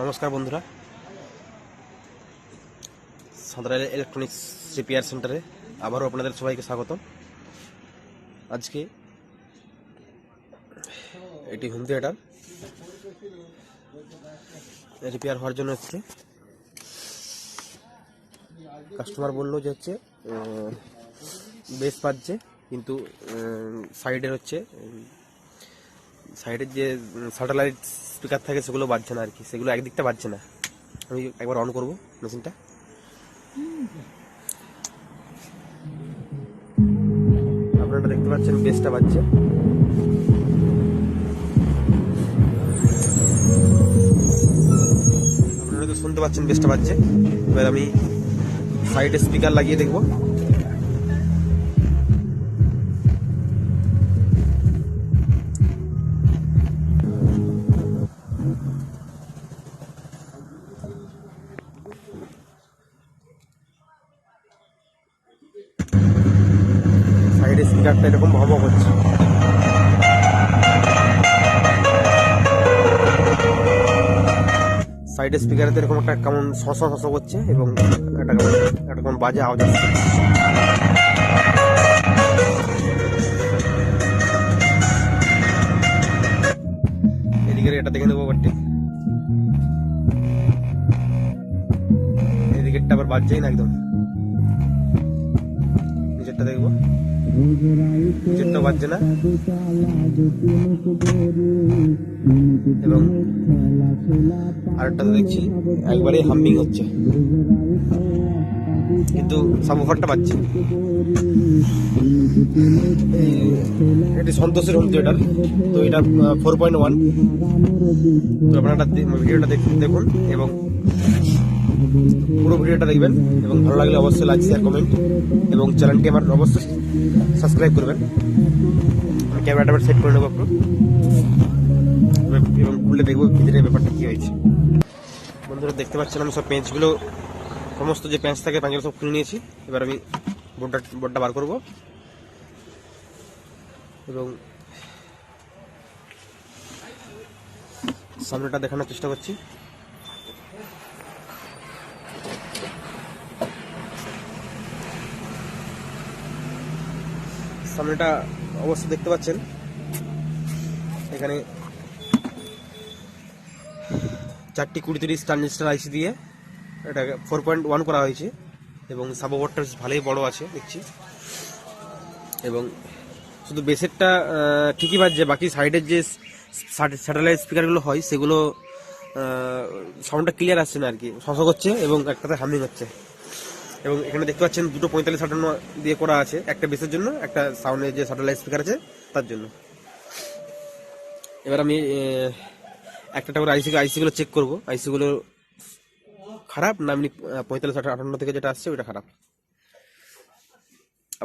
নমস্কার বন্ধুরা। Santra electronics repair সেন্টারে আবারও আপনাদের সবাইকে স্বাগত আজকে এটি হোম থিয়েটার রিপেয়ার হওয়ার জন্য এসছে। কাস্টমার বলল যে হচ্ছে বেশ পাচ্ছে কিন্তু সাইডের হচ্ছে সাইডের যে স্যাটেলাইট স্পিকার থাকে, সেগুলো বাজছে না আর কি সেগুলো একদিকটা বাজছে না। আমি একবার অন করব মেশিনটা আপনারা দেখতে পাচ্ছেন বেসটা বাজছে। আপনারা তো শুনতে পাচ্ছেন বেসটা বাজছে। এবার আমি সাইডে স্পিকার লাগিয়ে দেখব। এরকম ভব করছে সাইডে স্পিকারে এরকম একটা কেমন শস শস করছে এবং একটা একটা কেমন বাজে আওয়াজ আসছে। এদিকে এটা দেখে নেব বাটে এদিকেরটা আবার বাজছেই না একদম। নিচেরটা দেখব। নিচেরটা বাজছে না এবং আরেকটা দেখছি একবারে হাম্মিং হচ্ছে। কিন্তু সাবুফারটা পাচ্ছি এটি সন্তোষের হোম থিয়েটার তো এটা ফোর পয়েন্ট ওয়ান তো আপনারা ভিডিওটা দেখুন এবং পুরো ভিডিওটা দেখবেন এবং ভালো লাগলে অবশ্যই লাইক শেয়ার কমেন্ট এবং চ্যানেলটি আমার অবশ্যই সাবস্ক্রাইব করবেন। ক্যামেরাটা সেট করে নেব একটু এবং খুলে দেখব ভিতরে ব্যাপারটা কি হয়েছে। বন্ধুরা, দেখতে পাচ্ছেন আমি সব পেঁচগুলো সমস্ত যে পেঁচ থাকে পেঁচগুলো সব খুলে নিয়েছি। এবার আমি বোর্ডটা বোর্ডটা বার করব। এবং সামনেটা দেখানোর চেষ্টা করছি। সামনেটা অবশ্যই দেখতে পাচ্ছেন। এখানে চারটি কুড়ি তিরিশ ট্রানজিস্টার আইসি দিয়ে এটা ফোর পয়েন্ট ওয়ান করা হয়েছে এবং বেশ ভালোই বড় আছে, দেখছি। এবং শুধু বেসেরটা ঠিকই বাজছে, বাকি সাইডের যে স্যাটেলাইট স্পিকারগুলো হয়, সেগুলো সাউন্ডটা ক্লিয়ার আসছে না আর কি। শস করছে এবং একটাতে হামিং হচ্ছে। এবং এখানে দেখতে পাচ্ছেন দুটো পঁয়তাল্লিশ আটান্ন দিয়ে করা আছে, একটা বেসের জন্য, একটা সাউন্ডের যে স্যাটেলাইট স্পিকার আছে, তার জন্য। এবার আমি একটা একটা করে আইসি আইসিগুলো চেক করব। আইসিগুলো খারাপ না এমনি পঁয়তাল্লিশ আটা- আটান্ন থেকে যেটা আসছে ওটা খারাপ।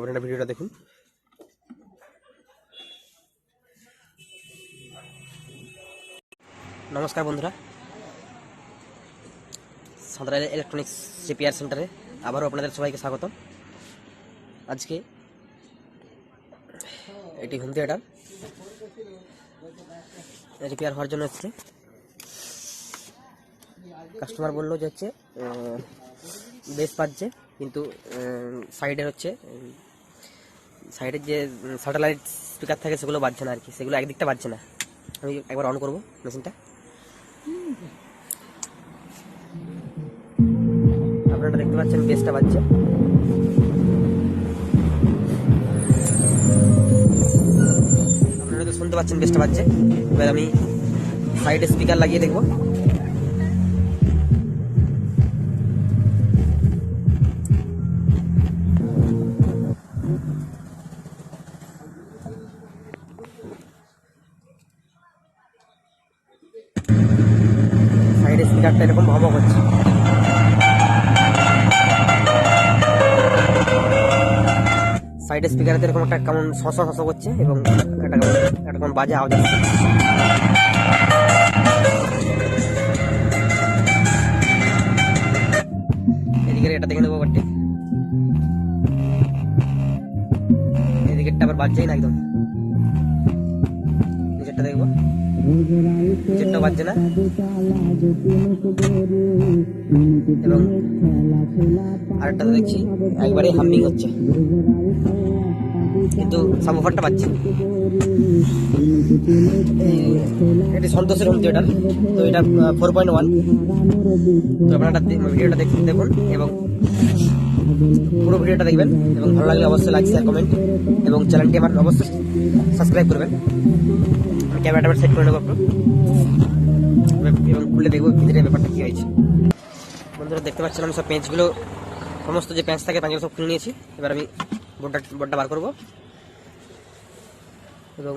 একটা ভিডিওটা দেখুন। নমস্কার বন্ধুরা। সাঁতরা ইলেকট্রনিক্স রিপেয়ার সেন্টারে আবারও আপনাদের সবাইকে স্বাগত আজকে এটি হোম থিয়েটার রিপেয়ার হওয়ার জন্য এসছে। কাস্টমার বলল যে হচ্ছে বেশ পাচ্ছে কিন্তু সাইডের হচ্ছে সাইডের যে স্যাটেলাইট স্পিকার থাকে সেগুলো বাজছে না আর কি, সেগুলো একদিকটা বাজছে না। আমি একবার অন করব মেশিনটা আপনারা দেখতে পাচ্ছেন বেসটা বাজছে। আপনারা তো শুনতে পাচ্ছেন বেসটা বাজছে। এবার আমি সাইডে স্পিকার লাগিয়ে দেখব। সাইডে স্পিকারটা এরকম ভব সাইডে স্পিকারে এরকম একটা কেমন শস শস করছে এবং একটা একটা কেমন বাজে আওয়াজ এদিকে এটা দেখে নেব বাটে এদিকেরটা আবার বাজছেই না একদম। নিচেরটা দেখব। নিচেরটা বাজছে না? এবং আরেকটা দেখছি একবারে হামিং হচ্ছে। কিন্তু সাবুফারটা পাচ্ছি এটি সন্তোষের হোম থিয়েটার তো এটা ফোর পয়েন্ট ওয়ান তো আপনারা ভিডিওটা দেখুন দেখুন এবং পুরো ভিডিওটা দেখবেন এবং ভালো লাগলে অবশ্যই লাইক শেয়ার কমেন্ট এবং চ্যানেলটি আমার অবশ্যই সাবস্ক্রাইব করবেন। ক্যামেরাটা সেট করে নেব একটু। এবং খুলে দেখব ভিতরে ব্যাপারটা কী হয়েছে। বন্ধুরা, দেখতে পাচ্ছেন আমি সব পেঁচগুলো সমস্ত যে পেঁচ থাকে পেঁচগুলো সব খুলে নিয়েছি। এবার আমি বোর্ডটা বোর্ডটা বার করব। এবং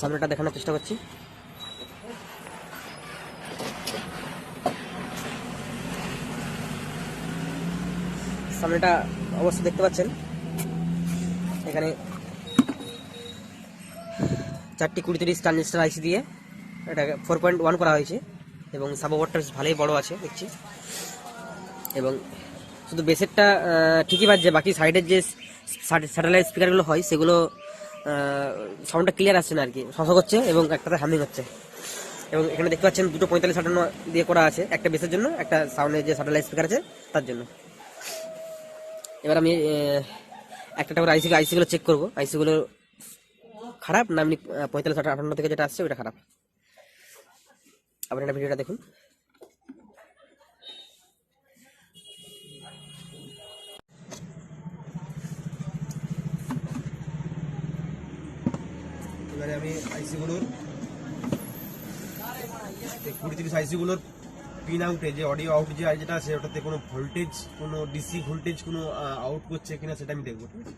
সামনেটা দেখানোর চেষ্টা করছি। সামনেটা অবশ্যই দেখতে পাচ্ছেন। এখানে চারটি কুড়ি তিরিশ ট্রানজিস্টার আইসি দিয়ে এটা ফোর পয়েন্ট ওয়ান করা হয়েছে এবং সাবোয়ারটা বেশ ভালোই বড় আছে, দেখছি। এবং শুধু বেসেরটা ঠিকই বাজছে, বাকি সাইডের যে স্যাটেলাইট স্পিকারগুলো হয়, সেগুলো সাউন্ডটা ক্লিয়ার আসছে না আর কি শশা করছে এবং একটাতে হামিং হচ্ছে। এবং এখানে দেখতে পাচ্ছেন দুটো পঁয়তাল্লিশ আটান্ন দিয়ে করা আছে, একটা বেসের জন্য, একটা সাউন্ডের যে স্যাটেলাইট স্পিকার আছে, তার জন্য। এবার আমি একটা করে আইসি আইসিগুলো চেক করব। আইসিগুলো খারাপ না আহ, পঁয়তাল্লিশ আটান্ন থেকে যেটা আসছে ওটা খারাপ। আপনারা ভিডিওটা দেখুন। এবারে আমি আইসিগুলোর কুড়ি তিরিশ আইসিগুলোর পিন আউটে যে অডিও আউট যে যেটা আছে, ওটাতে কোনো ভোল্টেজ কোনো ডিসি ভোল্টেজ কোনো আউট করছে কিনা সেটা আমি দেখব, ঠিক আছে?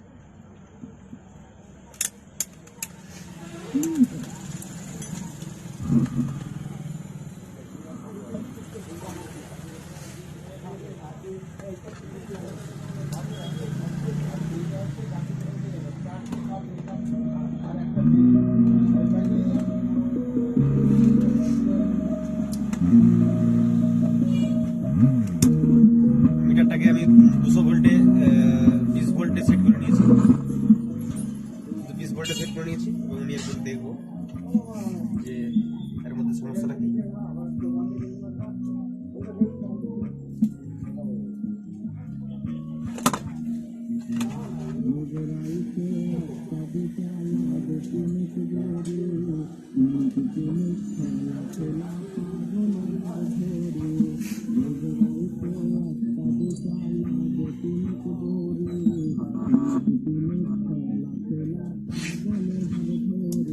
মিটারটাকে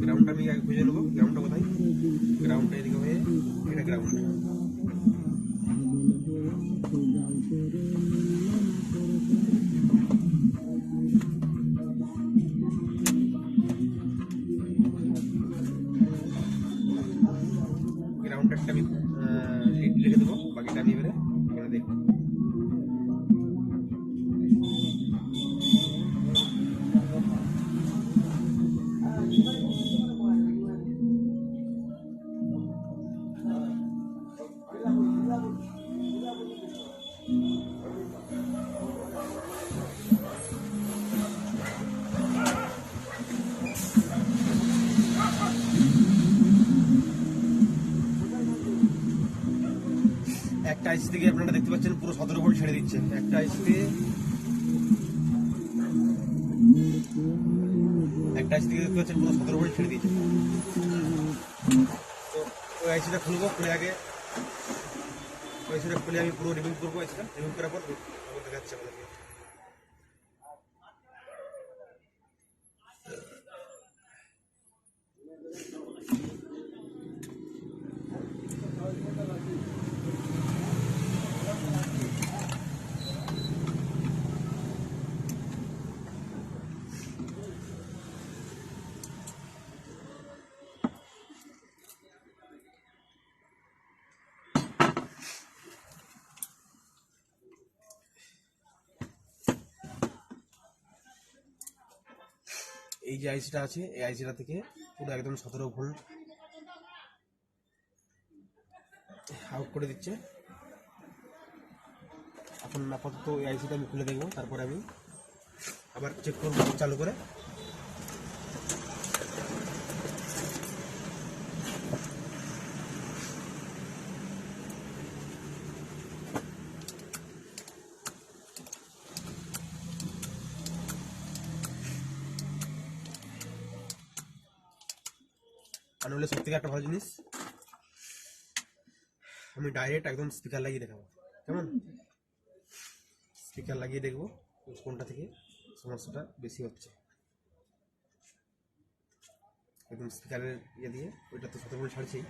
গ্রাউন্ডটা আমি আগে খুঁজে নেব। গ্রাউন্ডটা কোথায়? গ্রাউন্ডটা এদিকে হয়ে এটা গ্রাউন্ড থেকে আপনারা দেখতে পাচ্ছেন পুরো সতেরো ভোল্ট ছেড়ে দিচ্ছে। একটা আইসিতে একটা আইসি থেকে দেখতে পাচ্ছেন পুরো সতেরো ভোল্ট ছেড়ে দিচ্ছেন তো ওই আইসিটা খুলবো, খুলে আগে ওই আইসিটা খুলে আমি পুরো রিভিউ করব আইসিটা রিভিউ করার পর দেখাচ্ছি আমাদেরকে এই যে আইসিটা আছে, এই আইসিটা থেকে পুরো একদম সতেরো ভোল্ট আউট করে দিচ্ছে। এখন আপাতত এই আইসিটা আমি খুলে দেখব, তারপরে আমি আবার চেক করব চালু করে। আর সব থেকে একটা ভালো জিনিস, আমি ডাইরেক্ট একদম স্পিকার লাগিয়ে দেখাবো। কেমন? স্পিকার লাগিয়ে দেখব কোনটা থেকে সমস্যাটা বেশি হচ্ছে। একদম স্পিকারের ইয়ে দিয়ে ওইটা তো সাথে করে ছাড়ছেই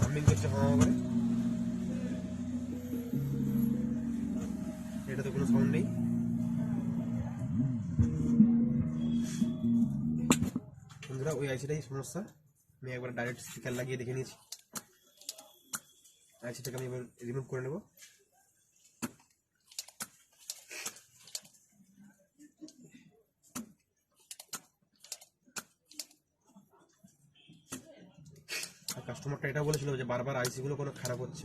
হামিং করছে করে। এটা তো কোনো সাউন্ড নেই। বন্ধুরা, ওই আইসিটাই সমস্যা। আমি একবার ডাইরেক্ট স্পিকার লাগিয়ে দেখে নিয়েছি। আইসিটাকে আমি এবার রিমুভ করে নেব। কাস্টমারটা এটা বলেছিল যে বারবার আইসিগুলো কোনো খারাপ হচ্ছে।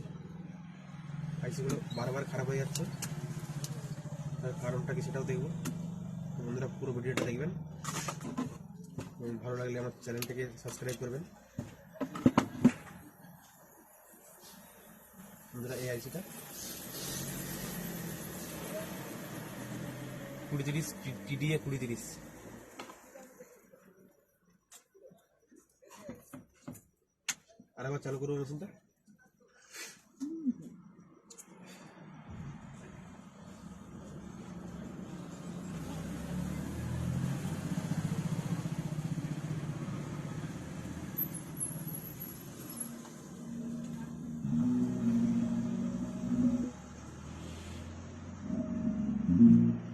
আইসিগুলো বারবার খারাপ হয়ে যাচ্ছে। তার কারণটা কি সেটাও দেখব। বন্ধুরা পুরো ভিডিওটা দেখবেন। ভালো লাগলে আমার চ্যানেলটাকে সাবস্ক্রাইব করবেন। বন্ধুরা, এই আইসিটা। কুড়ি তিরিশ টিডিএ কুড়ি তিরিশ আর আবার চালু করব মেশিনটা Mm-hmm.